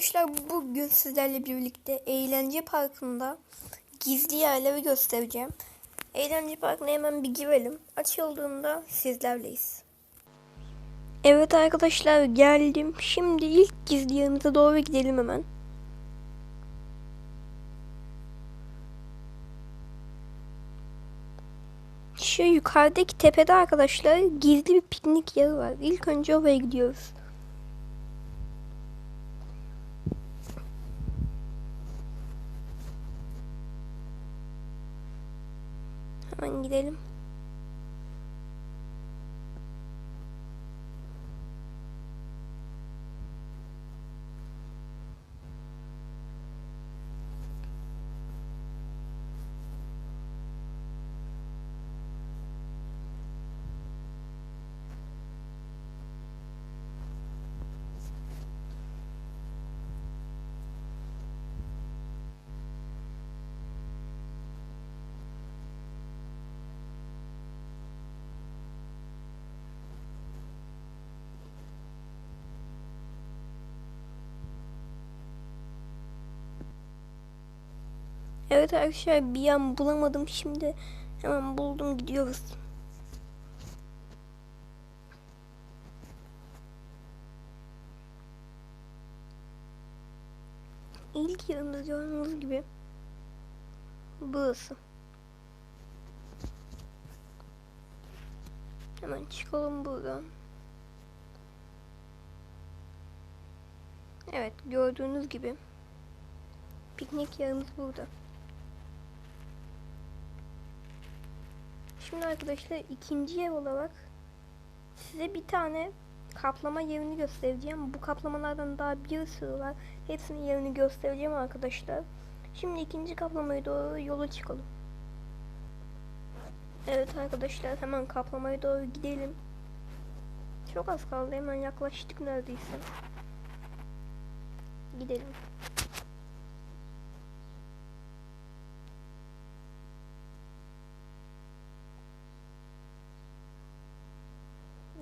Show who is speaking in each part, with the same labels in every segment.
Speaker 1: arkadaşlar bugün sizlerle birlikte eğlence parkında gizli yerleri göstereceğim. Eğlence parkına hemen bir girelim. Açıldığında sizlerleyiz. Evet arkadaşlar geldim. Şimdi ilk gizli yerimize doğru gidelim hemen. Şu yukarıdaki tepede arkadaşlar gizli bir piknik yeri var. İlk önce oraya gidiyoruz. Hemen gidelim. Evet arkadaşlar bir an bulamadım şimdi. Hemen buldum gidiyoruz. İlk yerimiz gördüğünüz gibi burası. Hemen çıkalım buradan. Evet gördüğünüz gibi piknik yerimiz burada. Şimdi arkadaşlar ikinci ev olarak size bir tane kaplama yerini göstereceğim. Bu kaplamalardan daha bir sürü var. Hepsinin yerini göstereceğim arkadaşlar. Şimdi ikinci kaplamaya doğru yola çıkalım. Evet arkadaşlar hemen kaplamaya doğru gidelim. Çok az kaldı hemen yaklaştık neredeyse. Gidelim.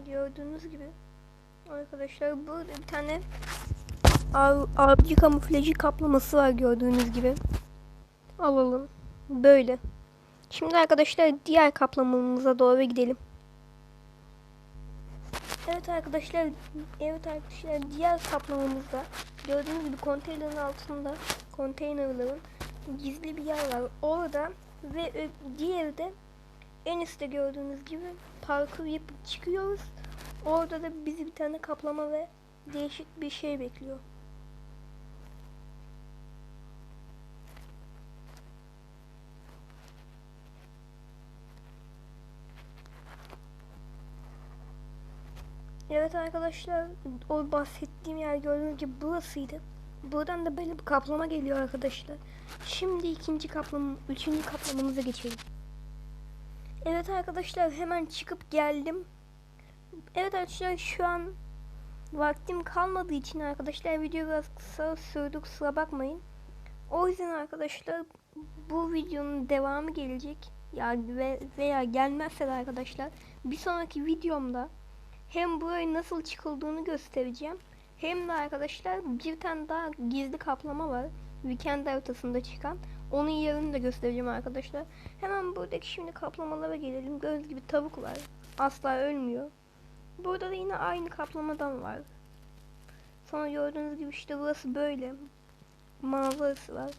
Speaker 1: Gördüğünüz gibi arkadaşlar burada bir tane av, avcı kamuflajı kaplaması var gördüğünüz gibi. Alalım. Böyle. Şimdi arkadaşlar diğer kaplamamıza doğru gidelim. Evet arkadaşlar, evet arkadaşlar diğer kaplamamızda gördüğünüz gibi konteynerin altında konteynerların gizli bir yer var. Orada ve diğeri de en üstte gördüğünüz gibi parkur yapıp çıkıyoruz. Orada da bizi bir tane kaplama ve değişik bir şey bekliyor. Evet arkadaşlar o bahsettiğim yer gördüğünüz gibi burasıydı. Buradan da böyle bir kaplama geliyor arkadaşlar. Şimdi ikinci kaplama, üçüncü kaplamamıza geçelim. Evet arkadaşlar hemen çıkıp geldim. Evet arkadaşlar şu an vaktim kalmadığı için arkadaşlar video biraz kısa sürdü kusura bakmayın. O yüzden arkadaşlar bu videonun devamı gelecek. Ya ve veya gelmezse de arkadaşlar bir sonraki videomda hem buraya nasıl çıkıldığını göstereceğim. Hem de arkadaşlar bir tane daha gizli kaplama var. Weekend haritasında çıkan. Onun yerini de göstereceğim arkadaşlar. Hemen buradaki şimdi kaplamalara gelelim. Gördüğünüz gibi tavuk var. Asla ölmüyor. Burada da yine aynı kaplamadan var. Sonra gördüğünüz gibi işte burası böyle. Manzarası var.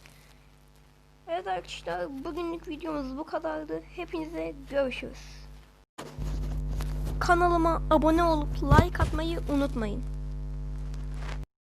Speaker 1: Evet arkadaşlar bugünlük videomuz bu kadardı. Hepinize görüşürüz. Kanalıma abone olup like atmayı unutmayın.